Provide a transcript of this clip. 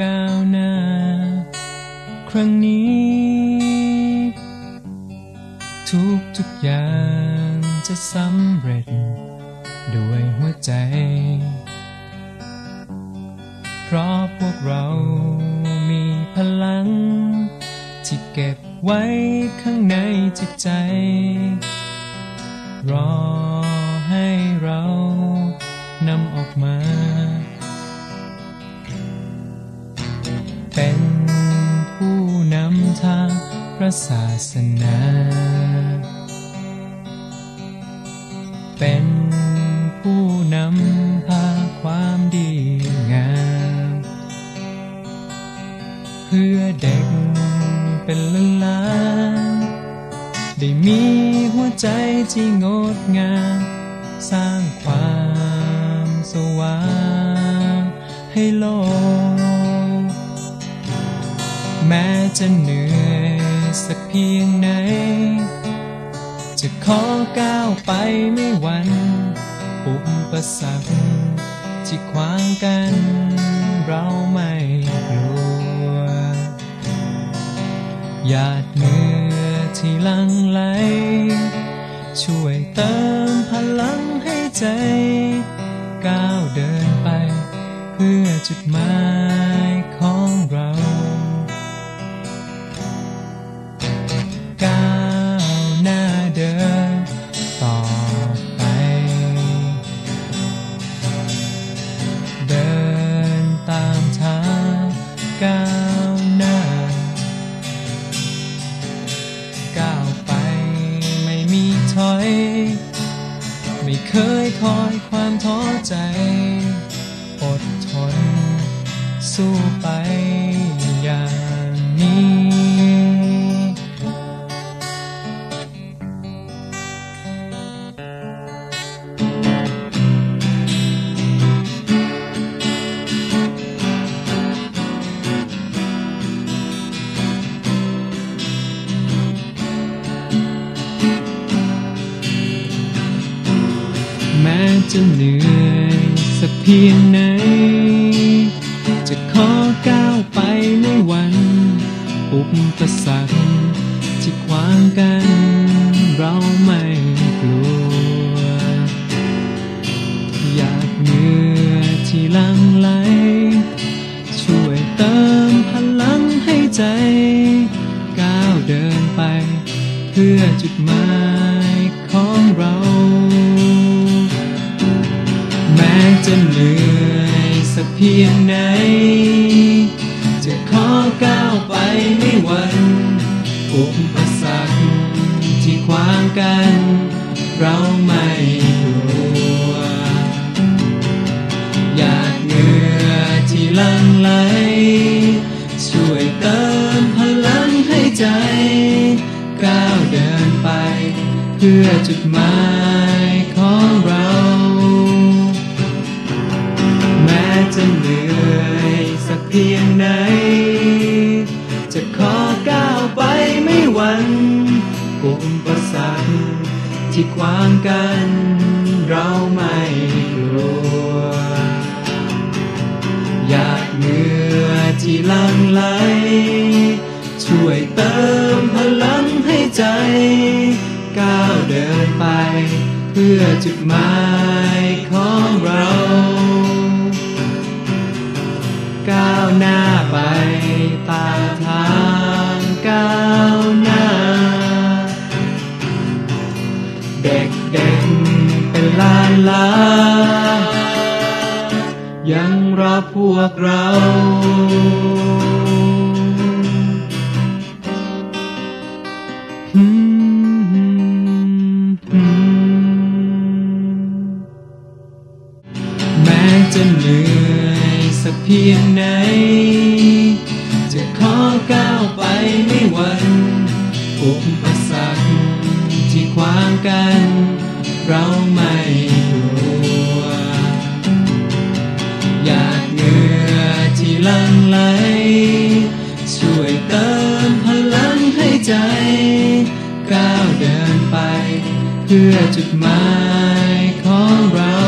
ก้าวหน้า ครั้งนี้ ทุกทุกอย่างจะสำเร็จ ด้วยหัวใจ เพราะพวกเรามีพลัง ที่เก็บไว้ข้างในจิตใจ รอให้เรานำออกมา เป็นผู้นำทางพระศาสนา เป็นผู้นำพาความดีงาม เพื่อเด็กเป็นล้านล้านได้มีหัวใจที่งดงาม สร้างความสว่างให้โลก จะเหนื่อยสักเพียงไหน จะขอก้าวไปไม่หวันอุปสรรคที่ขวางกันเราไม่กลัวหยาดเหงื่อที่ลังไหล ช่วยเติมพลังให้ใจ ก้าวเดินไปเพื่อจุดหมาย ถอย ไม่เคยคอยความท้อใจ อดทน สู้ไปอย่างนี้ จะเหนื่อยสักเพียงไหน จะขอก้าวไปในวันอุปสรรคที่ขวางกันเราไม่กลัว อยากเหงื่อที่ลังไหล ช่วยเติมพลังให้ใจ ก้าวเดินไปเพื่อจุดหมาย จะเหนื่อยสักเพียงไหน จะขอก้าวไปไม่หวันอุปสรรคที่ขวางกัน เราไม่กลัว อยากเหงื่อที่ลังไหล ช่วยเติมพลังให้ใจ ก้าวเดินไปเพื่อจุดหมาย พียงไหน จะขอก้าวไปไม่หวั่นอุปสรรคที่ขวางกันเราไม่กลัวอยากเหงื่อที่ลังไหล ช่วยเติมพลังให้ใจ ก้าวเดินไป เพื่อจุดหมายของเรา หน้าไปตามทางก้าวหน้า เด็กเด็กเป็นล้านล้านยังรอพวกเราอืม เพียงไหน จะขอก้าวไปไม่หวันอุปสรรคที่ขวางกัน เราไม่กลัวอยากเหงื่อที่ลังไหล ช่วยเติมพลังให้ใจ ก้าวเดินไป เพื่อจุดหมายของเรา